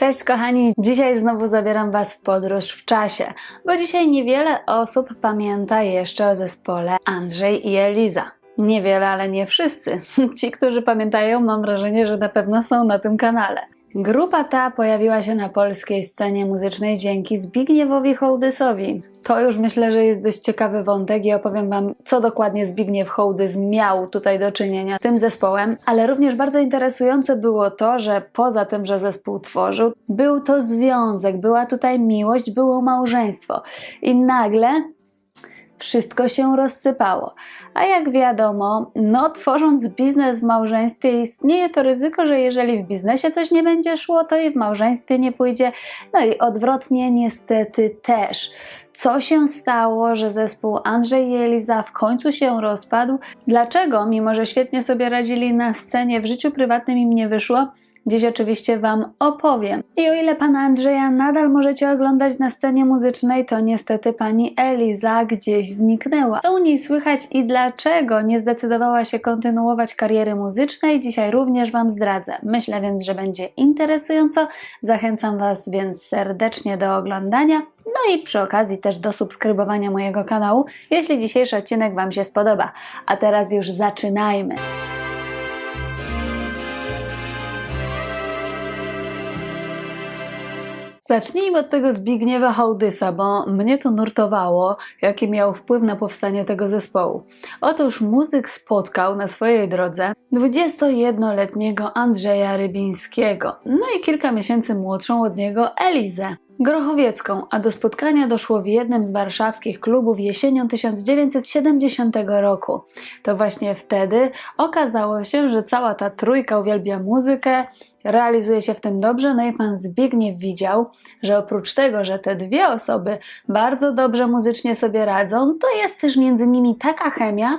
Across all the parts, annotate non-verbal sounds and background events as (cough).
Cześć kochani, dzisiaj znowu zabieram Was w podróż w czasie, bo dzisiaj niewiele osób pamięta jeszcze o zespole Andrzej i Eliza. Niewiele, ale nie wszyscy. (laughs) Ci, którzy pamiętają, mam wrażenie, że na pewno są na tym kanale. Grupa ta pojawiła się na polskiej scenie muzycznej dzięki Zbigniewowi Hołdysowi. To już myślę, że jest dość ciekawy wątek i opowiem Wam, co dokładnie Zbigniew Hołdys miał tutaj do czynienia z tym zespołem, ale również bardzo interesujące było to, że poza tym, że zespół tworzył, był to związek, była tutaj miłość, było małżeństwo i nagle wszystko się rozsypało. A jak wiadomo, no tworząc biznes w małżeństwie istnieje to ryzyko, że jeżeli w biznesie coś nie będzie szło, to i w małżeństwie nie pójdzie. No i odwrotnie niestety też. Co się stało, że zespół Andrzej i Eliza w końcu się rozpadł? Dlaczego, mimo że świetnie sobie radzili na scenie, w życiu prywatnym im nie wyszło? Dziś oczywiście Wam opowiem. I o ile pana Andrzeja nadal możecie oglądać na scenie muzycznej, to niestety pani Eliza gdzieś zniknęła. Co u niej słychać i dlaczego nie zdecydowała się kontynuować kariery muzycznej, dzisiaj również Wam zdradzę. Myślę więc, że będzie interesująco. Zachęcam Was więc serdecznie do oglądania. No i przy okazji też do subskrybowania mojego kanału, jeśli dzisiejszy odcinek Wam się spodoba. A teraz już zaczynajmy. Zacznijmy od tego Zbigniewa Hołdysa, bo mnie to nurtowało, jaki miał wpływ na powstanie tego zespołu. Otóż muzyk spotkał na swojej drodze 21-letniego Andrzeja Rybińskiego, no i kilka miesięcy młodszą od niego Elizę. Grochowiecką, a do spotkania doszło w jednym z warszawskich klubów jesienią 1970 roku. To właśnie wtedy okazało się, że cała ta trójka uwielbia muzykę, realizuje się w tym dobrze, no i pan Zbigniew widział, że oprócz tego, że te dwie osoby bardzo dobrze muzycznie sobie radzą, to jest też między nimi taka chemia,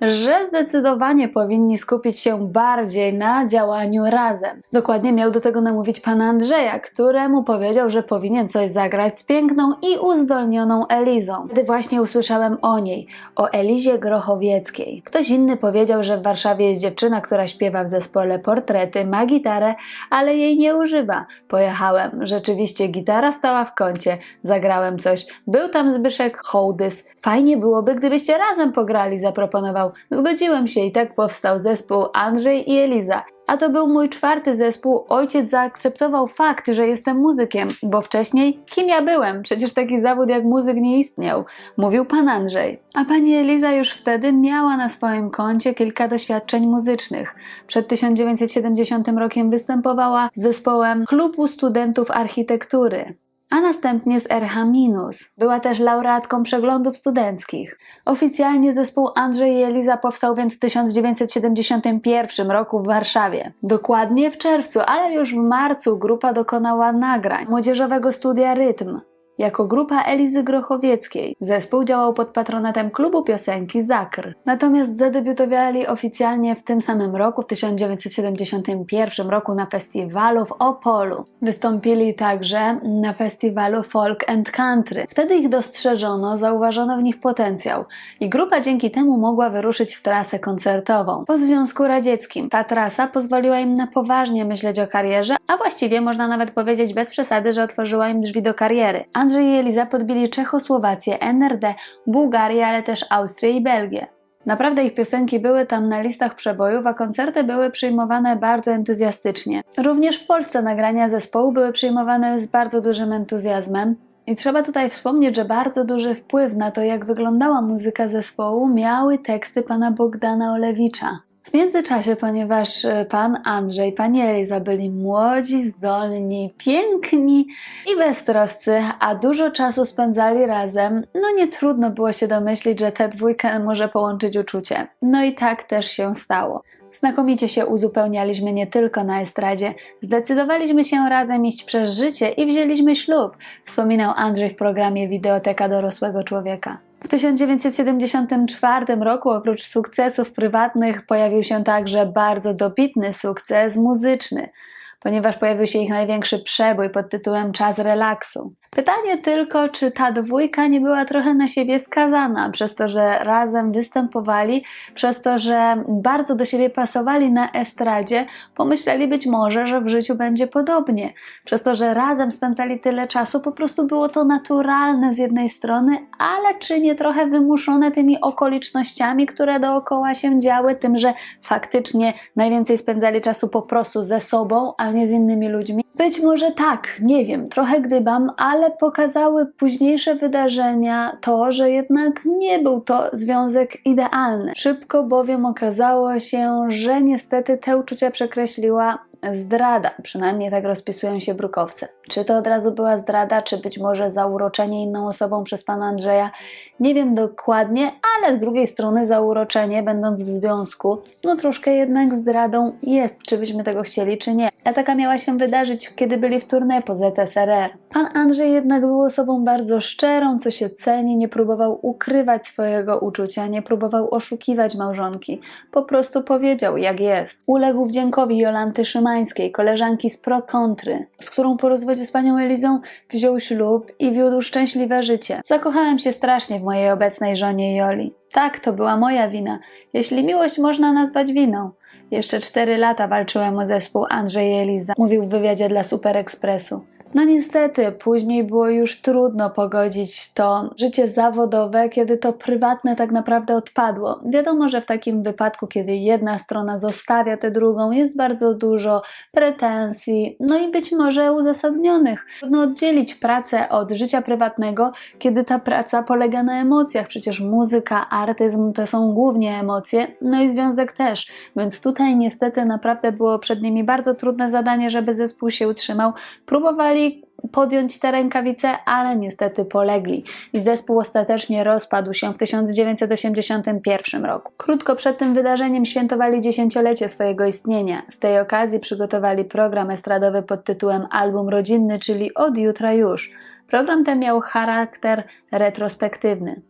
że zdecydowanie powinni skupić się bardziej na działaniu razem. Dokładnie miał do tego namówić pana Andrzeja, któremu powiedział, że powinien coś zagrać z piękną i uzdolnioną Elizą. Wtedy właśnie usłyszałem o niej, o Elizie Grochowieckiej. Ktoś inny powiedział, że w Warszawie jest dziewczyna, która śpiewa w zespole portrety, ma gitarę, ale jej nie używa. Pojechałem, rzeczywiście gitara stała w kącie, zagrałem coś. Był tam Zbyszek Hołdys. Fajnie byłoby, gdybyście razem pograli, zaproponował. Zgodziłem się i tak powstał zespół Andrzej i Eliza. A to był mój czwarty zespół. Ojciec zaakceptował fakt, że jestem muzykiem, bo wcześniej kim ja byłem? Przecież taki zawód jak muzyk nie istniał, mówił pan Andrzej. A pani Eliza już wtedy miała na swoim koncie kilka doświadczeń muzycznych. Przed 1970 rokiem występowała z zespołem Klubu Studentów Architektury a następnie z RH-. Była też laureatką przeglądów studenckich. Oficjalnie zespół Andrzej i Eliza powstał więc w 1971 roku w Warszawie. Dokładnie w czerwcu, ale już w marcu grupa dokonała nagrań młodzieżowego studia Rytm, jako grupa Elizy Grochowieckiej. Zespół działał pod patronatem klubu piosenki Zakr. Natomiast zadebiutowali oficjalnie w tym samym roku, w 1971 roku na festiwalu w Opolu. Wystąpili także na festiwalu Folk and Country. Wtedy ich dostrzeżono, zauważono w nich potencjał i grupa dzięki temu mogła wyruszyć w trasę koncertową. Po Związku Radzieckim ta trasa pozwoliła im na poważnie myśleć o karierze, a właściwie można nawet powiedzieć bez przesady, że otworzyła im drzwi do kariery. Andrzej i Eliza podbili Czechosłowację, NRD, Bułgarię, ale też Austrię i Belgię. Naprawdę ich piosenki były tam na listach przebojów, a koncerty były przyjmowane bardzo entuzjastycznie. Również w Polsce nagrania zespołu były przyjmowane z bardzo dużym entuzjazmem. I trzeba tutaj wspomnieć, że bardzo duży wpływ na to, jak wyglądała muzyka zespołu, miały teksty pana Bogdana Olewicza. W międzyczasie, ponieważ e, pan Andrzej, pani Eliza byli młodzi, zdolni, piękni i beztroscy, a dużo czasu spędzali razem, no nie trudno było się domyślić, że tę dwójkę może połączyć uczucie. No i tak też się stało. Znakomicie się uzupełnialiśmy nie tylko na estradzie, zdecydowaliśmy się razem iść przez życie i wzięliśmy ślub, wspominał Andrzej w programie Wideoteka Dorosłego Człowieka. W 1974 roku oprócz sukcesów prywatnych pojawił się także bardzo dobitny sukces muzyczny, ponieważ pojawił się ich największy przebój pod tytułem Czas relaksu. Pytanie tylko, czy ta dwójka nie była trochę na siebie skazana, przez to, że razem występowali, przez to, że bardzo do siebie pasowali na estradzie, pomyśleli być może, że w życiu będzie podobnie. Przez to, że razem spędzali tyle czasu, po prostu było to naturalne z jednej strony, ale czy nie trochę wymuszone tymi okolicznościami, które dookoła się działy, tym, że faktycznie najwięcej spędzali czasu po prostu ze sobą, a nie z innymi ludźmi? Być może tak, nie wiem, trochę gdybam, ale pokazały późniejsze wydarzenia to, że jednak nie był to związek idealny. Szybko bowiem okazało się, że niestety te uczucia przekreśliła zdrada, przynajmniej tak rozpisują się brukowce. Czy to od razu była zdrada, czy być może zauroczenie inną osobą przez pana Andrzeja, nie wiem dokładnie, ale z drugiej strony zauroczenie, będąc w związku, no troszkę jednak zdradą jest, czy byśmy tego chcieli, czy nie. A taka miała się wydarzyć, kiedy byli w tournée po ZSRR. Pan Andrzej jednak był osobą bardzo szczerą, co się ceni, nie próbował ukrywać swojego uczucia, nie próbował oszukiwać małżonki. Po prostu powiedział, jak jest. Uległ wdziękowi Jolanty Szymańskiej, koleżanki z Pro Kontry, z którą po rozwodzie z panią Elizą wziął ślub i wiódł szczęśliwe życie. Zakochałem się strasznie w mojej obecnej żonie Joli. Tak, to była moja wina, jeśli miłość można nazwać winą. Jeszcze cztery lata walczyłem o zespół Andrzej Eliza, mówił w wywiadzie dla Super Expressu. No niestety, później było już trudno pogodzić to życie zawodowe, kiedy to prywatne tak naprawdę odpadło. Wiadomo, że w takim wypadku, kiedy jedna strona zostawia tę drugą, jest bardzo dużo pretensji, no i być może uzasadnionych. Trudno oddzielić pracę od życia prywatnego, kiedy ta praca polega na emocjach. Przecież muzyka, artyzm to są głównie emocje, no i związek też. Więc tutaj niestety naprawdę było przed nimi bardzo trudne zadanie, żeby zespół się utrzymał. Próbowali podjąć te rękawice, ale niestety polegli i zespół ostatecznie rozpadł się w 1981 roku. Krótko przed tym wydarzeniem świętowali dziesięciolecie swojego istnienia. Z tej okazji przygotowali program estradowy pod tytułem Album Rodzinny, czyli Od jutra już. Program ten miał charakter retrospektywny.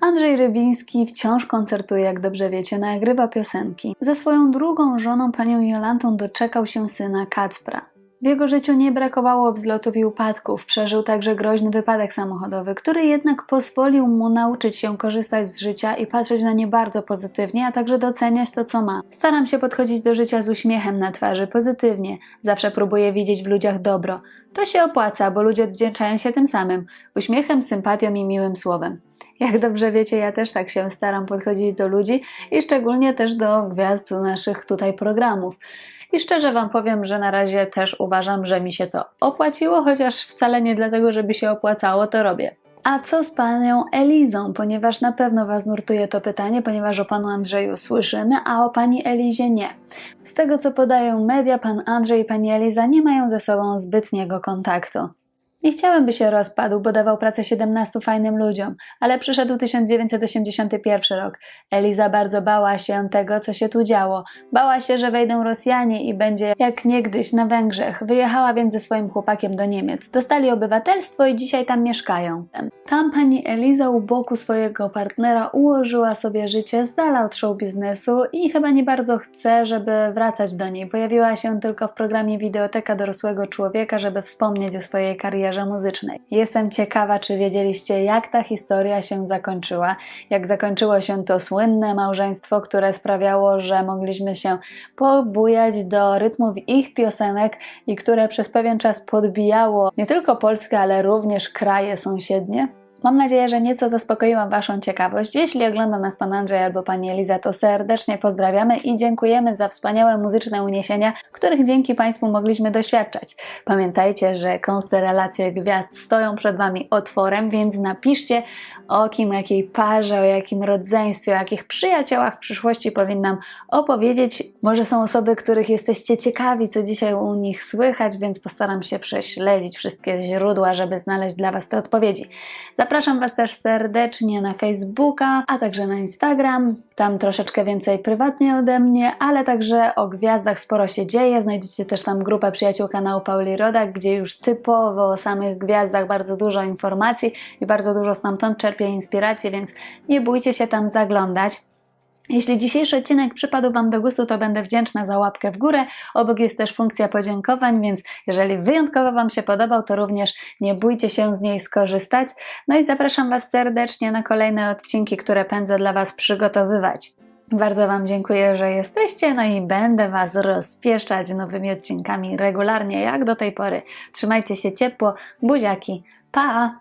Andrzej Rybiński wciąż koncertuje, jak dobrze wiecie, nagrywa piosenki. Ze swoją drugą żoną, panią Jolantą, doczekał się syna Kacpra. W jego życiu nie brakowało wzlotów i upadków. Przeżył także groźny wypadek samochodowy, który jednak pozwolił mu nauczyć się korzystać z życia i patrzeć na nie bardzo pozytywnie, a także doceniać to, co ma. Staram się podchodzić do życia z uśmiechem na twarzy, pozytywnie. Zawsze próbuję widzieć w ludziach dobro. To się opłaca, bo ludzie odwdzięczają się tym samym uśmiechem, sympatią i miłym słowem. Jak dobrze wiecie, ja też tak się staram podchodzić do ludzi i szczególnie też do gwiazd naszych tutaj programów. I szczerze Wam powiem, że na razie też uważam, że mi się to opłaciło, chociaż wcale nie dlatego, żeby się opłacało, to robię. A co z panią Elizą? Ponieważ na pewno Was nurtuje to pytanie, ponieważ o panu Andrzeju słyszymy, a o pani Elizie nie. Z tego co podają media, pan Andrzej i pani Eliza nie mają ze sobą zbytniego kontaktu. Nie chciałem, by się rozpadł, bo dawał pracę 17 fajnym ludziom, ale przyszedł 1981 rok. Eliza bardzo bała się tego, co się tu działo. Bała się, że wejdą Rosjanie i będzie jak niegdyś na Węgrzech. Wyjechała więc ze swoim chłopakiem do Niemiec. Dostali obywatelstwo i dzisiaj tam mieszkają. Tam pani Eliza u boku swojego partnera ułożyła sobie życie z dala od show biznesu i chyba nie bardzo chce, żeby wracać do niej. Pojawiła się tylko w programie Wideoteka dorosłego człowieka, żeby wspomnieć o swojej karierze muzycznej. Jestem ciekawa, czy wiedzieliście, jak ta historia się zakończyła, jak zakończyło się to słynne małżeństwo, które sprawiało, że mogliśmy się pobujać do rytmów ich piosenek i które przez pewien czas podbijało nie tylko Polskę, ale również kraje sąsiednie. Mam nadzieję, że nieco zaspokoiłam Waszą ciekawość. Jeśli ogląda nas Pan Andrzej albo Pani Eliza, to serdecznie pozdrawiamy i dziękujemy za wspaniałe muzyczne uniesienia, których dzięki Państwu mogliśmy doświadczać. Pamiętajcie, że konstelacje gwiazd stoją przed Wami otworem, więc napiszcie o kim, jakiej parze, o jakim rodzeństwie, o jakich przyjaciołach w przyszłości powinnam opowiedzieć. Może są osoby, których jesteście ciekawi, co dzisiaj u nich słychać, więc postaram się prześledzić wszystkie źródła, żeby znaleźć dla Was te odpowiedzi. Zapraszam Was też serdecznie na Facebooka, a także na Instagram. Tam troszeczkę więcej prywatnie ode mnie, ale także o gwiazdach sporo się dzieje. Znajdziecie też tam grupę przyjaciół kanału Pauli Rodak, gdzie już typowo o samych gwiazdach bardzo dużo informacji i bardzo dużo stamtąd czerpię inspirację, więc nie bójcie się tam zaglądać. Jeśli dzisiejszy odcinek przypadł Wam do gustu, to będę wdzięczna za łapkę w górę. Obok jest też funkcja podziękowań, więc jeżeli wyjątkowo Wam się podobał, to również nie bójcie się z niej skorzystać. No i zapraszam Was serdecznie na kolejne odcinki, które pędzę dla Was przygotowywać. Bardzo Wam dziękuję, że jesteście, no i będę Was rozpieszczać nowymi odcinkami regularnie, jak do tej pory. Trzymajcie się ciepło, buziaki, pa!